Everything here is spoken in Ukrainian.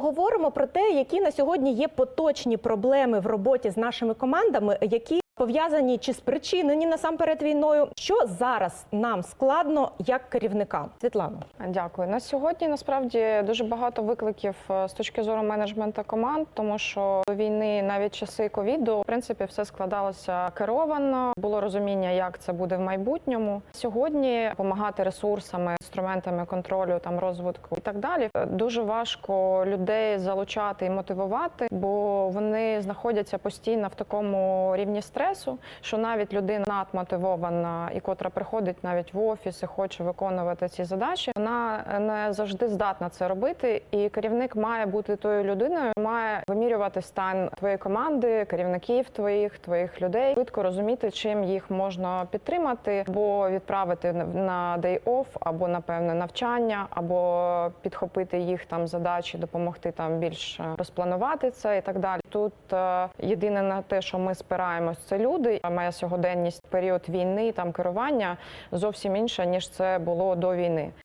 поговоримо про те, які на сьогодні є поточні проблеми в роботі з нашими командами, які пов'язані чи спричинені насамперед війною. Що зараз нам складно як керівникам? Світлано. Дякую. На сьогодні насправді дуже багато викликів е, з точки зору менеджменту команд, тому що до війни навіть часи ковіду в принципі все складалося керовано. Було розуміння, як це буде в майбутньому. Сьогодні допомагати ресурсами, інструментами контролю, там розвитку і так далі. Е, Дуже важко людей залучати і мотивувати, бо вони знаходяться постійно в такому рівні стресу, що навіть людина надмотивована і котра приходить навіть в офіс і хоче виконувати ці задачі, вона не завжди здатна це робити. І керівник має бути тою людиною, має вимірювати стан твоєї команди, керівників твоїх, твоїх людей, швидко розуміти, чим їх можна підтримати, або відправити на day off, або на певне навчання, або підхопити їх там задачі, допомогти там більш розпланувати це і так далі. Тут е, єдине на те, що ми спираємось, це люди. Моя сьогоденність період війни, там керування зовсім інша ніж це було до війни.